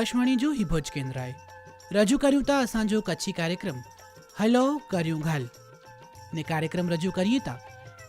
આકાશવાણી જો ભુજ કેન્દ્રાએ રજૂ કર્યું તા અસાંજો કચ્છી કાર્યક્રમ. હલો, કર્યું ઘાલ. ને કાર્યક્રમ રજૂ કરીએ તા.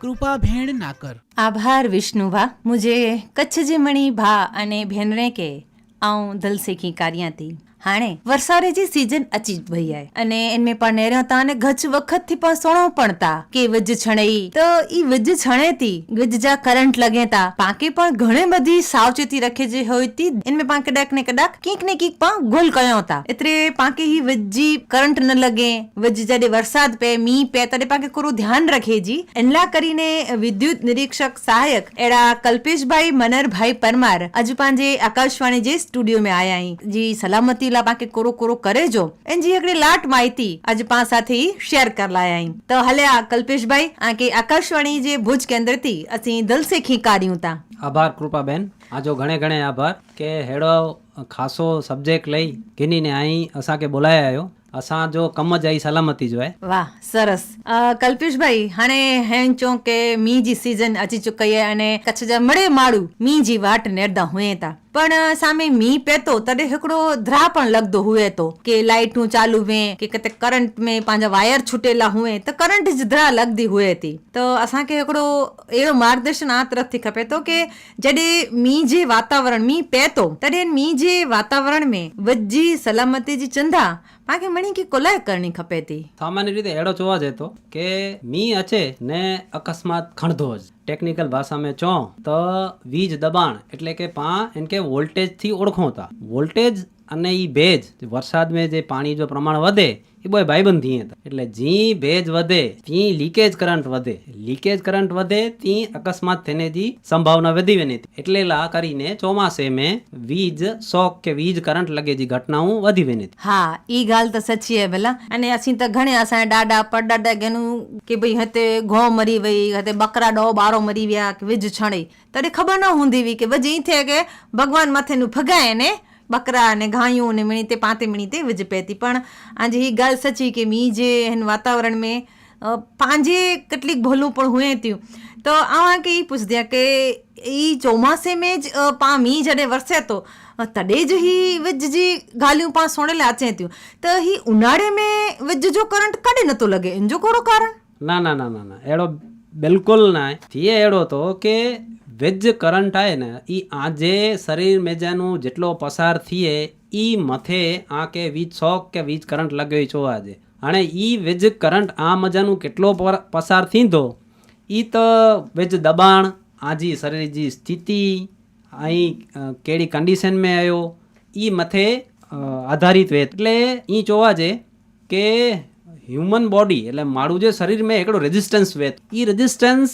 કૃપા ભેણ નાકર આભાર, વિષ્ણુભા. મુજે કચ્છ જે મણી ભા અને ભેનરે કે આઉં દિલ સેખી કાર્યાતી. હાણે વરસારેજી સીઝન અચી ભૈયાએ. અને એનમે પણ નેર્યા તા અને ગજ વખતથી પણ સોણો પણ તા કે વજ છણઈ. તો ઈ વજ છણેતી ગજ જા કરંટ લગે તા પાકે પણ ઘણે બધી સાવચેતી રખે જે હોય તી એનમે પાકે કદાક ને કદાક કીક ને કીક પણ ગોલ કયો તા એટલે પાકે હી વજ્જી કરંટ ન લગે, વજ જડે વરસાદ પે, મી પે તડે પાકે કોરો ધ્યાન રખે જી. એનલા કરીને વિદ્યુત નિરીક્ષક સહાયક એડા કલ્પેશભાઈ મનરભાઈ પરમાર અજુ પાંજે આકાશવાણી જે સ્ટુડિયો મે આયા હી જી, સલામતી गिल्ला बाकी कोरो कोरो करे जो इन जी हिकड़ी लाट माहिती अज पां साथी शेयर कर लाया आई तो हलिया कल्पेश भाई आके आकाशवाणी जे भुज केंद्र थी असी दिल से खीकारियूं ता આભાર કૃપા બેન આજો ઘણે ઘણે આભાર કે હેડો ખાસો સબ્જેક્ટ લઈ કિનીને અહીં અસાંखे બોલાયા આવ્યો असां जो कम जी सलामती जो आहे વાહ સરસ અ, કલ્પેશભાઈ હાણે હેંચો કે जी सीज़न अची चुकी आहे अने कच्छ जा मड़े माण्हू માળું जी वाट વાટ નેરદા था તા सामे સામે पए थो तॾहिं हिकिड़ो द्राह पण લગદો हुए थो કે लाइटूं चालू વેं કે किथे करंट में पंहिंजा वायर छुटेला हुए त करंट जी धरा लॻंदी हुए थी त असांखे हिकिड़ो अहिड़ो मार्गदर्शन आ तरफ़ थी खपे थो की जॾहिं मींहुं जे वातावरण मींहुं पए थो तॾहिं मींहुं जे वातावरण में विज जी सलामती जी चिंता માગે મણી કે કોલાય કરણી ખપેતી સામાન્ય રીતે એડો જોવા જતો કે મી અચે ને અકસ્માત ખણધો જ. ટેકનિકલ ભાષામાં ચો તો વીજ દબાણ એટલે કે પા એન કે વોલ્ટેજથી ઓળખોતા વોલ્ટેજ અને એ ભેજ વરસાદમાં જે પાણી જો પ્રમાણ વધે, એ બોય ભાઈબંધી હતા એટલે જી ભેજ વધે તી લીકેજ કરંટ વધે. લીકેજ કરંટ વધે તી અકસ્માત થઈને જી સંભાવના વધી વેની. એટલે લા કરીને ચોમાસે મેં વીજ શોક કે વીજ કરંટ લગે જી ઘટનાઓ વધી વેની. હા, ઈ ગાલ તો સચ્ચી હે ભલા. અને અસી તો ઘણે અસા ડાડા પરડાડા ગેનું કે ભઈ હતે ઘો મરી વઈ, હતે બકરા ડો બારો મરી વ્યા કે વીજ છણે તને ખબર ન હુંદી વી કે વજી થે કે ભગવાન માથે નું ભગાય ને ಬಕರಾ અને ગાયું અને મિણીતે પાંતે મિણીતે વિજપેતી પણ આજે હી ગાલ સચી કે મી જે એન વાતાવરણ મેં પાંજે કેટલીક ભલું પણ હુએ ત્યું. તો આવા કે એ પૂછદ્યા કે એ ચોમાસે મેં જ પા મી જડે વરસે તો તડે જ હી વિજ જી ગાલ્યું પા સોણેલે આચે ત્યું. તો હી ઉનાળે મેં વિજ જો કરંટ કડે નતો લગે. એન જો કોરો કારણ? ના ના ના ના ના. એડો બિલકુલ ના. થીએ એડો તો કે વેજ કરંટ આવે ને એ આજે શરીર મેજાનું જેટલો પસાર થઈએ એ મથે આ કે વીજ શોખ કે વીજ કરંટ લગાવી છો આજે. અને એ વેજ કરંટ આ મજાનું કેટલો પસાર થીંધો? એ તો વેજ દબાણ, આજી શરીરની સ્થિતિ અહીં કેડી કન્ડિશન મેં આવ્યો એ મથે આધારિત વેત એટલે એ જોવા છે કે હ્યુમન બોડી એટલે મારું જે શરીર મેં એકડો રેઝિસ્ટન્સ વેત. એ રેઝિસ્ટન્સ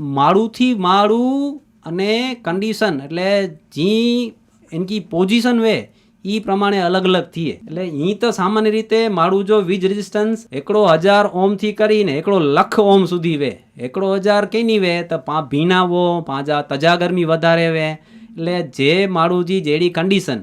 માળુંથી માળું અને કન્ડિશન એટલે જી એનકી પોઝિશન વે એ પ્રમાણે અલગ અલગ થઈએ એટલે અહીં તો સામાન્ય રીતે મારું જો વીજ રેઝિસ્ટન્સ એકડો હજાર ઓમથી કરીને એકડો લખ ઓમ સુધી વે. એકડો હજાર કેની વે? તો પા ભીનાવો પાંજા તજા ગરમી વધારે વે. એટલે જે મારું જી, જેડી કન્ડિશન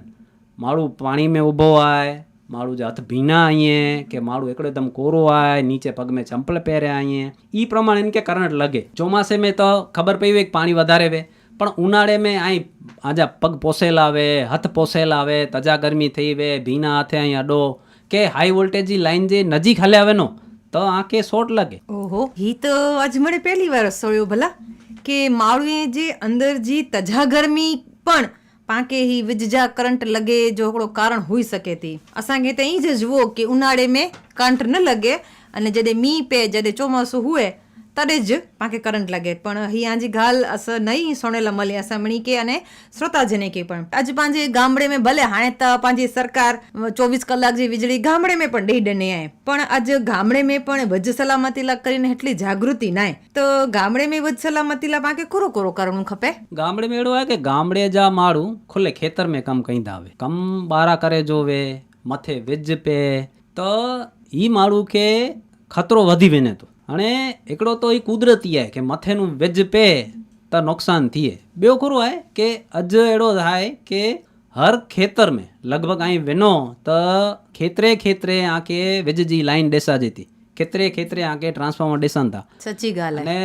મારું પાણી મેં ઊભો આય માળું જ હાથ ભીના આવીએ કે માળું એકદમ કોરો આય, નીચે પગ મેં ચંપલ પહેર્યા આવીએ એ પ્રમાણે એને કે કરંટ લાગે. ચોમાસે મેં તો ખબર પડી હોય કે પાણી વધારે વે. પણ ઉનાળે મેં અહીં આજા પગ પોસેલ આવે હાથ પોસેલ આવે તજા ગરમી થઈ વે, ભીના હાથે અહીં અડો કે હાઈ વોલ્ટેજની લાઈન જે નજીક હલે આવેનો તો આંખે શોટ લાગે. ઓહો હી તો આજ મને પહેલી વાર સોળ્યો ભલા. કે માળુએ જે અંદર જે તજા ગરમી પણ પાંકે ही विझ जा करंट लॻे जो हिकिड़ो कारण हुई सघे थी असांखे त ईअं ज जुओ की उन्हारे में करंट न लॻे अने जॾहिं मींहुं पए जॾहिं चोमासो हुए તરે જ પાંખે કરંટ લાગે. પણ હી આજી ઘાલ અસ નહીં સોણેલ મળી અસમણી કે અને શ્રોતાજને કે પણ. આજ પાંજે ગામડે મેં ભલે હાણે ત પાંજી સરકાર, ચોવીસ કલાક જે વીજળી ગામડે મેં પણ ડેડ ને આય. પણ આજ ગામડે મેં પણ વજ સલામતી લાગ કરીને એટલી જાગૃતિ નાય. તો ગામડે મેં વજ સલામતી લા પાંખે કોરો કોરો કરણું ખપે? ગામડે મેં એડો આ કે ગામડે જા મારું ખુલે ખેતર મેં કમ કઈ દાવે. કમ બારા કરે જોવે, મથે વેજ પે તો ઈ મારું કે ખતરો વધી વેને તો. અને એકડો તો એ કુદરતી આય કે મથેનું વેજ પે તો નુકસાન થઈએ બેઓ ખરું આય કે અજ એડો થાય કે હર ખેતર મેં લગભગ અહીં વેનો તો ખેતરે ખેતરે આંકે વેજજી લાઈન ડેસા જતી. ખેતરે ખેતરે આંકે ટ્રાન્સફોર્મર ડેસન હતા સચી ગાલ. અને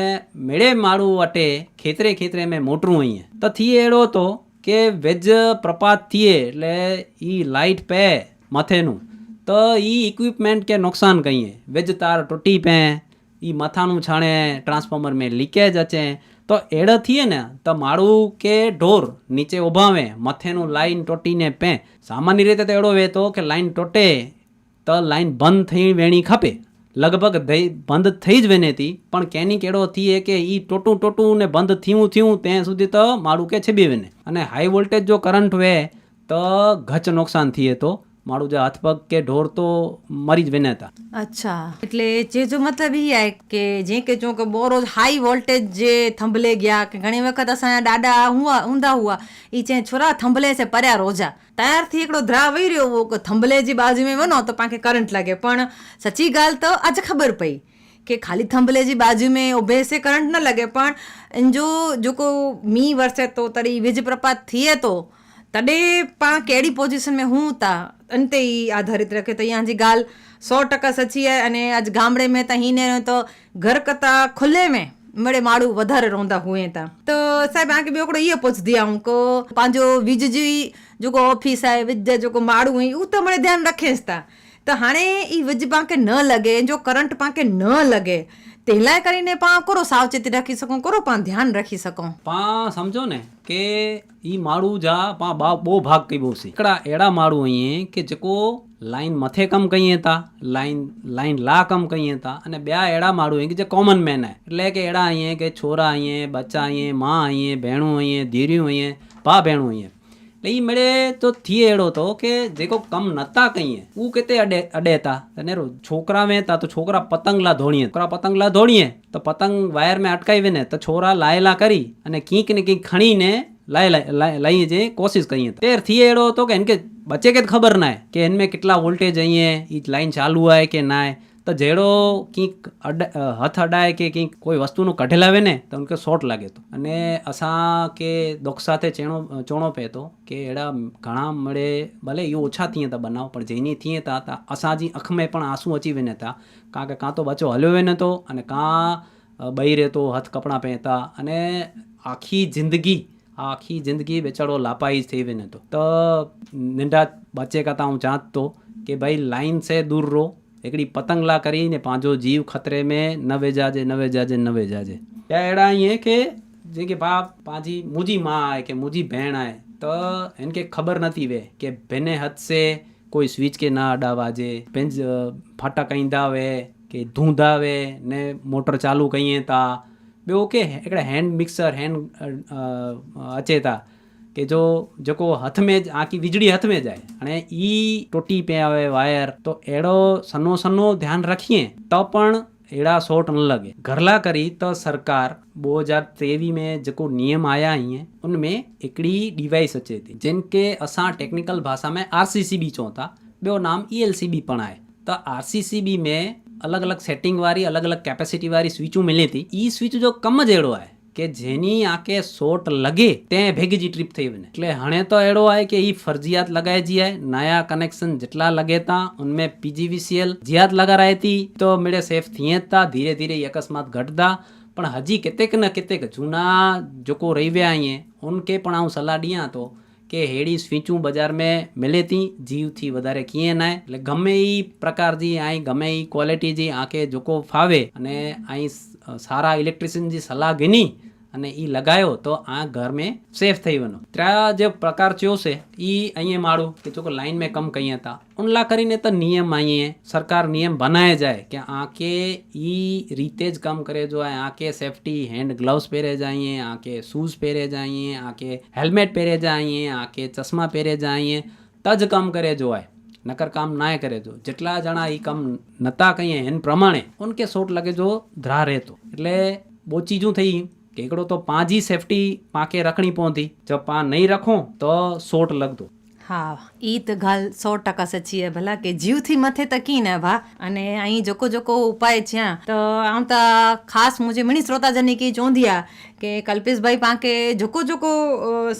મેળે માળું અટે ખેતરે ખેતરે મેં મોટરું અહીંયા તો થી એડો તો કે વેજ પ્રપાત થીએ એટલે ઈ લાઇટ પે મથેનું. તો ઈ ઇક્વિપમેન્ટ કે નુકસાન કહીએ. વેજ તાર તૂટી પે એ માથાનું છાણે ટ્રાન્સફોર્મર में લીકેજ અચે તો એડ થઈએ ને, તો માળું કે ઢોર નીચે ઉભાવે મથેનું લાઈન તૂટીને પે. સામાન્ય રીતે તો એડો વહેતો કે લાઈન તૂટે, તો લાઈન બંધ થઈ વેણી ખપે. લગભગ બંધ થઈ જ વેનેતી પણ કેની કેડો થઈએ કે એ ટોટું ટોટું ને બંધ થયું થયું ત્યાં સુધી તો માળું કે છબી વેને અને હાઈ વોલ્ટેજ જો કરંટ વે તો ઘચ નુકસાન થઈએ તો. મારું જે હાથ પગ કે ઢોર તો મરી જ વિને હતા. અચ્છા. એટલે જે જો મતલબ ઈ આય કે જે કે જો કે બોરો હાઈ વોલ્ટેજ જે થંભલે ગયા કે ઘણી વખત અસાયા ડાડા હુआ ઊંધા હુआ ઈ જે છોરા થંભલે સે પર્યા રોજા. ત્યારથી એકડો ધ્રા વહી રહ્યો હો કે થંભલે જે બાજુ में वनो તો પાકે કરંટ લાગે. પણ સચ્ચી ગાલ તો આજ ખબર પઈ કે ખાલી થંભલે जी बाजू में उभे से करंट न लगे પણ જો જો કો મી વરસે તો તરી વીજ પ્રપાત થીએ તો તડેપા કેડી પોઝિશન મેં હું તા અંતે એ આધારિત રખે તો અહીંયા જી ગાલ સો ટકા સચી હે અને આજ ગામડે મેં તહીંને તો ઘર કરતાં ખુલ્લે મેં મળે માળું વધારે રોંદા હુએ તા તો સાહેબ આંકે બેકડો ઈએ પૂછ दिया हमको પાંજો વિજજી જોકો ઓફિસ આય વિજ્જ જોકો માળું હી ઉ તો મને ધ્યાન રખેસ તા તો હાણે ઈ વિજ પાંકે ન લગે જો કરંટ પાંકે ન લગે તેલાય કરીને પણ કરો, સાવચેતી રાખી શકો, કરો, પણ ધ્યાન રાખી શકો. પણ સમજો ને કે ઈ માળું જા પા બા બહુ ભાગ કઈ છે. એકડા એડા માળું અહીં કે જકો લાઈન મથે કમ કહીએ તા, લાઈન લાઈન લા કમ કહીએ તા, અને બે એડા માળું અહીં કે જે કોમન મેન હે. એટલે કે એડા અહીં કે છોરા અહીં બચ્ચા અહીં માં અહીં ભેણું અહીં ધીર્યું અહીં પા ભેણું અહીં એટલે એ મળે તો થીએ એડો તો કે જે કો કમ નતા કહીએ. ઉ કેતે અડે, અડેતા? અને છોકરા મેં તા તો છોકરા પતંગલા ધોણીએ. છોકરા પતંગલા ધોણીએ, તો પતંગ વાયર મેં અટકાવીને ને તો છોરા લાયેલા કરી અને કીંક ને કીંક ખણીને લાઈ લઈએ જે કોશિશ કરીએ. તેરથી એડો તો કે, એને બચે કે ખબર ના કે એનમે કેટલા વોલ્ટેજ અહીંયા એ લાઈન ચાલુ હોય કે ના તો જેડો કંઈક હથ અડાય કે કંઈક કોઈ વસ્તુનું કઢેલાવે ને, તો ઉનકે શોટ લાગે તો. અને અસાં કે દુઃખ સાથે ચેણો, ચોણો પે તો કે એડા ઘણા મળે, ભલે એ ઓછા થઈએ તા બનાવ, પણ જેની થઈએ તા તા અસાંજી અખમે પણ આંસુ અચી વેને તા. કાં કે કાં તો બચો હલ્યો વેને તો, અને કાં બહી રહેતો, હથ કપડાં પહેરતા અને આખી જિંદગી આખી જિંદગી બેચારો લાપાઈ થઈ વેને તો. તો નિંડા બચે કાતા હું જાત તો કે ભાઈ લાઈન સે દૂર રહો हिकिड़ी पतंगला करी ने पंहिंजो जीव ख़तरे में न विझाजे न विझाजे न विझाजे या अहिड़ा ईअं की जंहिंखे भाउ पंहिंजी मुंहिंजी माउ आहे की मुंहिंजी भेण आहे त हिन खे ख़बर नथी वए की बिने हथ से कोई स्विच खे न अॾावाजे पंहिंज ईंदा वे की धूंधा वे ने मोटर चालू कयूं था ॿियो के हिकिड़ा हैंड मिक्सर हैंड अचे था કે જો જેકો હથ में ज- आकी વીજળી हथ में જાય અને ઈ ટૂટી पिया આવે વાયર તો अहिड़ो सन्हो सन्हो ध्यानु रखिए तो पण अहिड़ा शॉट न लॻे घरला करी त सरकार ॿ हज़ार टेवीह में जेको नियम आया आहिनि उनमें हिकिड़ी डिवाइस अचे थी जिन खे असां टेक्निकल भाषा में आर सी सी बी चऊं था ॿियो नाम ई एल सी बी पण आहे त आर सी सी बी में अलॻि अलॻि सेटिंग वारी अलॻि अलॻि कैपेसिटी वारी स्विचूं मिले थी ई स्विच जो कमु जहिड़ो आहे કે જેની આંકે સોટ લગે તે ભેગી ટ્રીપ થઈ બને. એટલે હણે તો એડો આય કે ઈ ફરજિયાત લગાય જીએ નયા કનેક્શન જેટલા લગે તા, ઉનમે પીજીવીસીએલ જિયાત લગા રહી હતી તો મેળે સેફ થઈએ તા, ધીરે ધીરે અકસ્માત ઘટતા. પણ હજી કેતેક ને કેતેક જૂના જોકો રહી વ્યા અહીંયા ઉનકે પણ હું સલાહ દિયા તો કે હેડી સ્વીચું બજાર મેં મિલે તી, જીવથી વધારે કીએ ના એટલે ગમે એ પ્રકારજી અહીં ગમે એ ક્વોલિટી જે આંખે જોકો ફાવે અને અહીં સારા ઇલેક્ટ્રિશિયન જે સલાહ ગણી અને એ લગાવ્યો તો આ ઘર મેં સેફ થઈ બનો ત્યાં જે પ્રકાર થયો છે એ અહીંયા માળું કે જો લાઈન મેં કમ કહી હતા. ઉનલા કરીને તો નિયમ અહીંયા, સરકાર નિયમ બનાવે જાય કે આંકે એ રીતે જ કામ કરે જો આંકે સેફટી હેન્ડ ગ્લવ્સ પહેરે જાઈએ આંકે શૂઝ પહેરે જાઈએ આંકે હેલ્મેટ પહેરે જાઈએ આંકે ચશ્મા પહેરે જાઈએ તજ કામ કરે જોવાય નકર કામ ના કરે જો. જેટલા જણા એ કામ નતા કહીએ એન પ્રમાણે ઓનકે શોટ લગે જો ધ્રા રહેતો. એટલે બહુ ચીજું થઈ કે એકડો તો પાંજી સેફટી પાકે રખણી પહોંચી જો પા નહીં રખો તો શોટ લગતો. હા, ઈ તો ગાલ સો ટકા સચી ભલા કે જીવથી મથે તકી ને ભા. અને અહીં જોકો જોકો ઉપાય જ્યાં તો આમ તો ખાસ મુજે મણી શ્રોતાજને કી ચોંધિયા કે કલ્પેશભાઈ પાંકે જોકો જોકો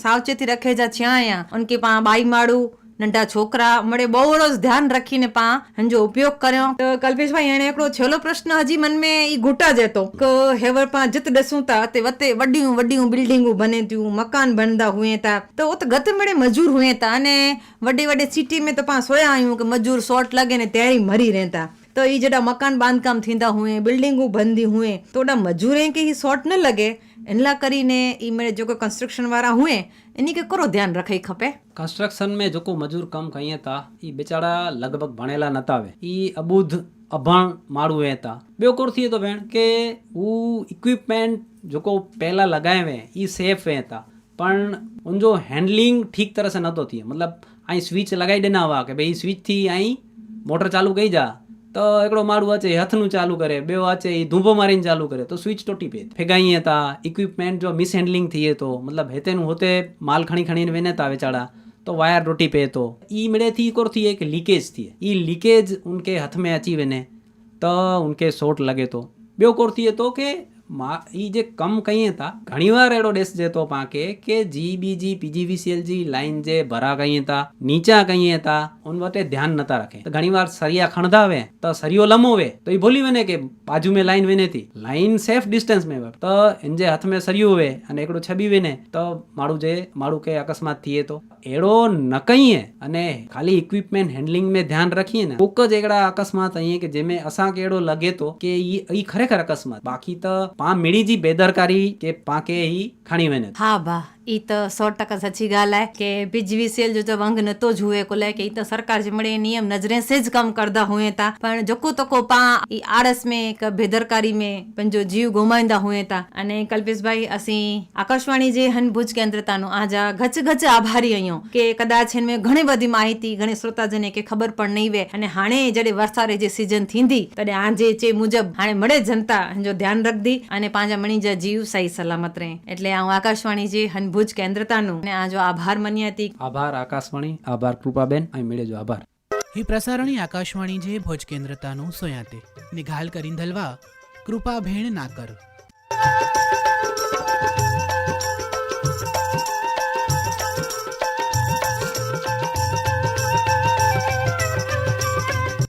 સાવચેતી રખે જા છ્યાં અહીંયા ઉનકે પા બાઈ માડું નંઢા છોકરા મળે બહુ જ ધ્યાન રાખીને પા. હંજો ઉપયોગ કર્યો, તો કલ્પેશભાઈ એણે એકડો છેલ્લો પ્રશ્ન હજી મનમે ઈ ઘૂટા જતો. કે હેવર પા જત ડસુતા તે વતે વડીયું વડીયું બિલ્ડિંગું બને ત્યું મકાન બનતા હુએ તા. તો ઓત ગત મળે મજૂર હુએ તા, અને વડે વડે સિટી મે તો પા સોયા આયું કે મજૂર શોર્ટ લાગે ને તેરી મરી રહેતા. तो ये जड़ा मकान बांधकाम थींदा हुए बिल्डिंगू बंदी हुए तो ओडा मजूरें के ही शॉर्ट न लगे इन ला करीने ई मेरे जेको कंस्ट्रक्शन वारा हुए इन्हीं के करो ध्यान रखे खपे कंस्ट्रक्शन में जेको मजूर कमु कई था ई बेचारा लॻभॻि भणियला नथा हुआ ई अबुध अभाण माण्हू हुआ था ॿियो कोर थिए थो भेण की हू इक्विपमेंट जेको पहिला लॻाए हुआ ई सेफ हुआ था पण उनजो हैंडलिंग ठीक तरह सां नथो थिए मतिलबु ऐं स्विच लॻाए ॾिना हुआ की भई स्विच थी ऐं मोटर चालू कई जा તો એકડો માળું વાંચે, હાથનું ચાલુ કરે, બે વાંચે એ ધૂંભો મારીને ચાલુ કરે, તો સ્વિચ તોટી પે. ફેગાઈ હતા ઇક્વિપમેન્ટ જો મિસહેન્ડલિંગ થઈએ તો, મતલબ હેતેનું હોતે માલ ખણી ખણીને વેનેતા વેચાડા तो वायर रोटी पे तो ई मिले थी एक और थी एक लीकेज थी ई लीकेज उनके हाथ में अचीव ने तो उनके शॉट लगे तो बेवकोर थी तो के મા એ જે કમ કહીએ હતા, ઘણીવાર એડો ડેશ જતો પાકે કે જીબીજી પીજીવીસીએલજી લાઈન જે ભરા કહીએ હતા, નીચા કહીએ હતા, ઉન વટે ધ્યાન નતા રાખે. તો ઘણીવાર સરિયા ખણધાવે, તો સરિયો લમોવે, તો એ ભૂલી વેને કે બાજુ મેં લાઈન વેને હતી. લાઈન સેફ ડિસ્ટન્સ મેં તો એન જે હાથ મેં સરિયું હોવે અને એકડું છબી વેને, તો મારું જે, મારું કે અકસ્માત થઈએ તો. એડો ન કહીએ અને ખાલી ઇક્વિપમેન્ટ હેન્ડલિંગ મેં ધ્યાન રાખીએ ને, કોક જ એકડા અકસ્માત અહીંયા કે જેમે અસાં કે એડો લગે તો કે ઈ ખરેખર અકસ્માત. બાકી તો कि जंहिंमें असांखे अहिड़ो लॻे थो कि ई ई खरेखर अकस्मात बाक़ी त पाण मिड़ी जी बेदरकारी के पाके ई खणी वञे હા બા એ તો સો ટકા સાચી ॻाल्हि आहे की बीजीवीसीएल जो भंग नथो जुए कोलाए की त सरकार जमड़े नियम नज़रे से ज कम करदा हुए था પણ જોકો તકો પા, ઈ આળસ મે, કે બેદરકારી મે પંજો જીવ ગુમાઈંદા હુએ તા. અને કલ્પેશભાઈ, અસી આકાશવાણી જે હનભુજ કેન્દ્રતાનો આજા ગચ ગચ આભારી અયો કે કદાચ મે ઘણી બધી માહિતી, ઘણી શ્રોતાજને કે ખબર પણ નહીં વે. અને હાણે જડે વરસારે જે સીઝન થીંદી તડે આજે ચે મુજબ હાણે મળે જનતા, જો ધ્યાન રખદી અને પાંજા મણી જા જીવ સહી સલામત રહે. એટલે આ આકાશવાણી જે હનભુજ ભુજ કેન્દ્રતાનું ને આ જો આભાર મન્યા હતી આભાર આકાશવાણી આભાર કૃપાબેન અહીં મળે જો આભાર ही प्रसारणी आकाशवाणी जे भोज केंद्रतानु सोयाते निघाल करींदलवा कृपा भेण नाकर